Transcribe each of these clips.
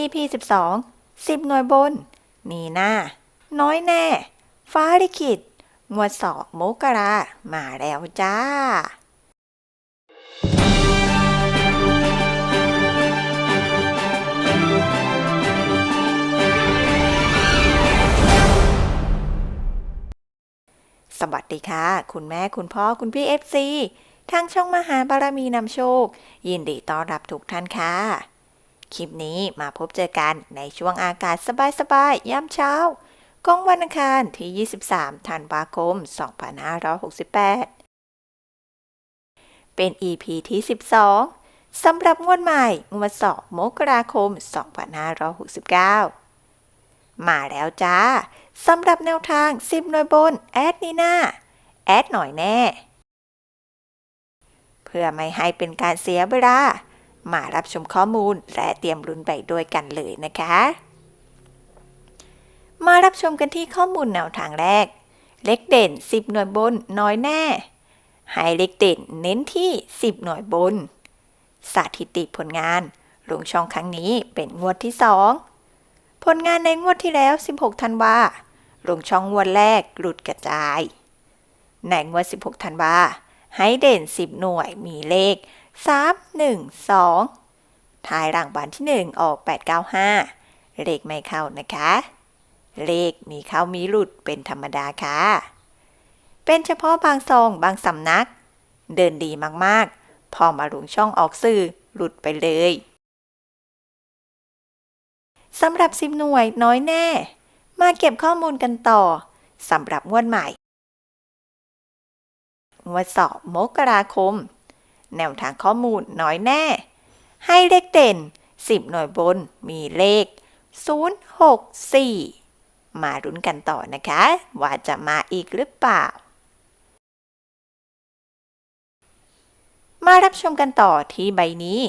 EP 12 10 หน่วยบนนีหน้า น้อยแน่ ฟ้าลิขิตงวดสอบมกรา มาแล้วจ้า สวัสดีค่ะ คุณแม่คุณพ่อคุณพี่ FC ทางช่องมหาบารมีนำโชค ยินดีต้อนรับทุกท่านค่ะ คลิปนี้มาพบเจอกันในช่วงอากาศสบายๆยามเช้าของวันอังคารที่ 23 ธันวาคม 2568 เป็น EP ที่ 12 สำหรับงวดใหม่ งวดสอบมกราคม 2569 มาแล้วจ้า สำหรับแนวทาง 10 หน่วยบน แอดนีน่า แอดหน่อยแน่ เพื่อไม่ให้เป็นการเสียเวลา มารับชมข้อมูลและเตรียมลุ้นไปด้วยกันเลยนะคะ มารับชมกันที่ข้อมูลแนวทางแรก เลขเด่น 10 หน่วยบนน้อยแน่ให้เลขเด่นเน้นที่ 10 หน่วยบน สถิติผลงานลงช่องครั้งนี้เป็นงวดที่ 2 ผลงานในงวดที่แล้ว 16 ธันวาลงช่องงวดแรกหลุดกระจายในงวด 16 ธันวาให้เด่น 10 หน่วยมีเลข 3 1 2 ท้ายรางวัลที่ 1 ออก 895 เลขไม่เข้านะคะ เลขมีเข้ามีหลุดเป็นธรรมดาค่ะ เป็นเฉพาะบางซองบางสำนัก เดินดีมากๆ พอมาลงช่องออกสื่อหลุดไปเลยสำหรับสิบหน่วยน้อยแน่ มาเก็บข้อมูลกันต่อสำหรับงวดใหม่งวดสอบมกราคม แนวทางข้อมูลน้อยแน่ ให้เลขเด่น 10 หน่วยบนมีเลข 064 มารุ้นกันต่อนะคะ ว่าจะมาอีกหรือเปล่า มารับชมกันต่อที่ใบนี้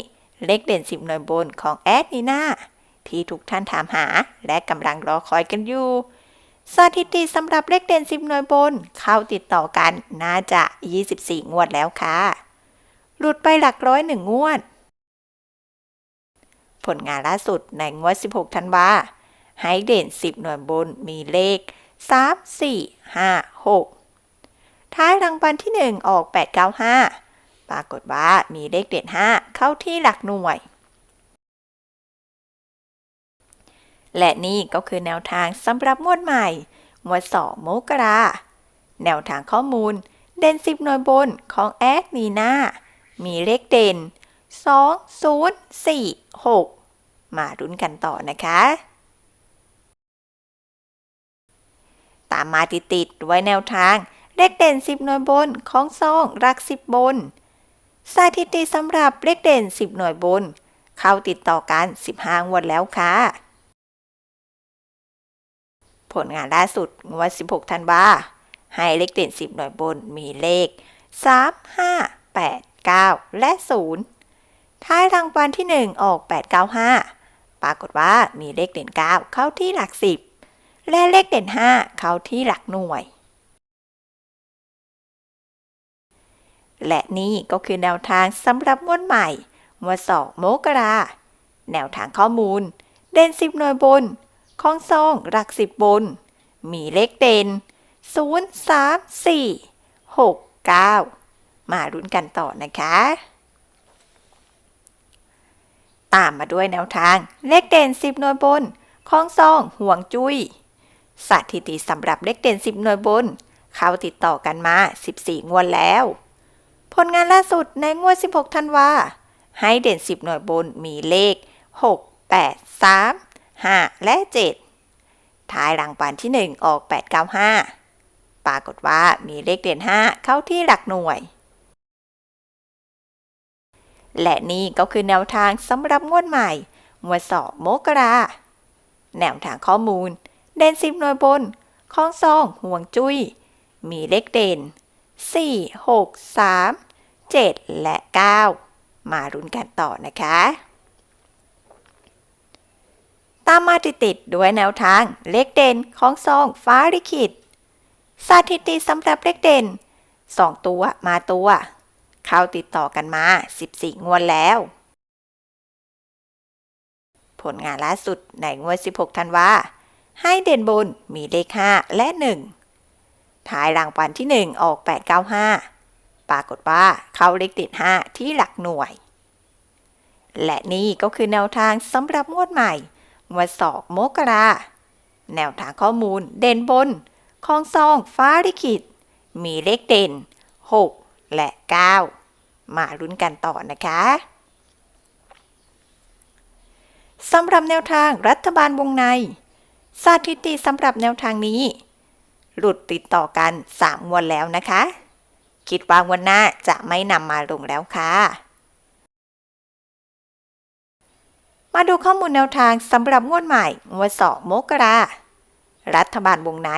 เลขเด่น 10 หน่วยบนของแอดนีนาที่ทุกท่านถามหาและกำลังรอคอยกันอยู่สถิติสำหรับเลขเด่น10 หน่วยบน เข้าติดต่อกันน่าจะ 24 งวดแล้วค่ะ หลุดไปหลักร้อยหนึ่งงวด ผลงานล่าสุดในงวด 16 ธันวาให้เด่น 10 หน่วยบนมีเลข 3 4 5 6 ท้ายรางวัลที่ 1 ออก 895 ปรากฏว่ามีเลขเด่น 5 เข้าที่หลักหน่วย และนี่ก็คือแนวทางสำหรับงวดใหม่งวดสองมกราแนวทางข้อมูลเด่น 10 หน่วยบนของแอดนีนา มีเลขเด่น 2 0 4 6 มารุ้นกันต่อนะคะ ตามมาติดๆด้วยแนวทาง เลขเด่น 10 หน่วยบนของซองรัก 10 บน สถิติสำหรับเลขเด่น 10 หน่วยบน เข้าติดต่อกัน 15 งวดแล้วค่ะ ผลงานล่าสุดงวด 16 ธันวาให้เลขเด่น 10 หน่วยบนมีเลข 3 5 8 9 และ 0 ท้ายรางวัลที่ 1 ออก 895 ปรากฏว่ามีเลขเด่น 9 เข้าที่หลัก 10 และเลขเด่น 5 เข้าที่หลักหน่วย และนี่ก็คือแนวทางสำหรับงวดใหม่งวดสองมกราแนวทางข้อมูล เด่น 10 หน่วยบนของซองหลัก 10 บน มีเลขเด่น 0 3 4 6 9 มารุ้นกันต่อนะคะ ตามมาด้วยแนวทาง เลขเด่น 10 หน่วยบนของซอง ห่วงจุย้ยสถิติสำหรับเลขเด่น 10 หน่วยบน เข้าติดต่อกันมา 14 งวดแล้ว ผลงานล่าสุดในงวด 16 ธันวาให้เด่น 10 หน่วยบนมีเลข 6 8 3 5 และ 7 ท้ายรางวัลที่ 1 ออก 895 ปรากฏว่ามีเลขเด่น 5 เข้าที่หลักหน่วย และนี่ก็คือแนวทางสำหรับงวดใหม่งวดสองมกรา แนวทางข้อมูล เด่น10หน่วยบนของซองห่วงจุย้ย มีเลขเด่น 4 6 3 7 และ 9 มารุนกันต่อนะคะ ตามมาติดๆด้วยแนวทางเลขเด่นของซองฟ้าลิขิตสถิติสำหรับเลขเด่น 2 ตัวมาตัว เข้าติดต่อกันมา 14 งวดแล้ว ผลงานล่าสุดในงวด 16 ธันวาให้เด่นบนมีเลข 5 และ 1 ท้ายรางวัลที่ 1 ออก 895 ปรากฏว่าเข้าเลขติด 5 ที่หลักหน่วย และนี่ก็คือแนวทางสำหรับงวดใหม่งวดสอกโมกราแนวทางข้อมูลเด่นบนของซองฟ้าลิขิต มีเลขเด่น 6 และ 9 มาลุ้นกันต่อนะคะสำหรับแนวทางรัฐบาลวงใน สถิติสำหรับแนวทางนี้ หลุดติดต่อกัน3งวดแล้วนะคะ คิดว่าวันหน้าจะไม่นำมาลงแล้วค่ะ มาดูข้อมูลแนวทางสำหรับงวดใหม่งวดสองมกรารัฐบาลวงใน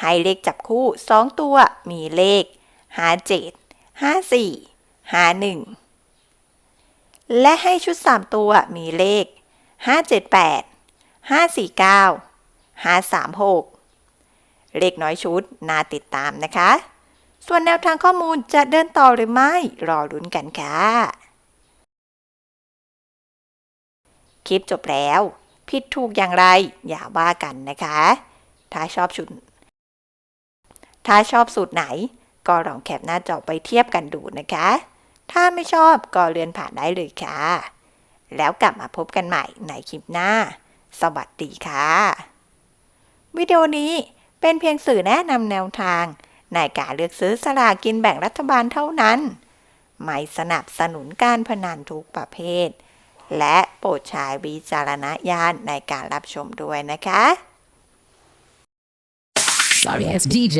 ให้เลขจับคู่ 2 ตัวมีเลข 57 54 51และให้ชุด 3 ตัวมีเลข 578 549 536 เลขน้อยชุดน่าติดตามนะคะ ส่วนแนวทางข้อมูลจะเดินต่อหรือไม่ รอลุ้นกันค่ะ คลิปจบแล้ว ผิดถูกอย่างไร อย่าว่ากันนะคะ ถ้าชอบชุด ถ้าชอบสูตรไหน ก็ลองแคปหน้าจอไปเทียบกันดูนะคะ ถ้าไม่ชอบก็เลื่อนผ่านได้เลยค่ะ แล้วกลับมาพบกันใหม่ในคลิปหน้า สวัสดีค่ะ วิดีโอนี้เป็นเพียงสื่อแนะนำแนวทาง ในการเลือกซื้อสลากกินแบ่งรัฐบาลเท่านั้น ไม่สนับสนุนการพนันทุกประเภท และโปรดใช้วิจารณญาณในการรับชมด้วยนะคะ Sorry ass DJ.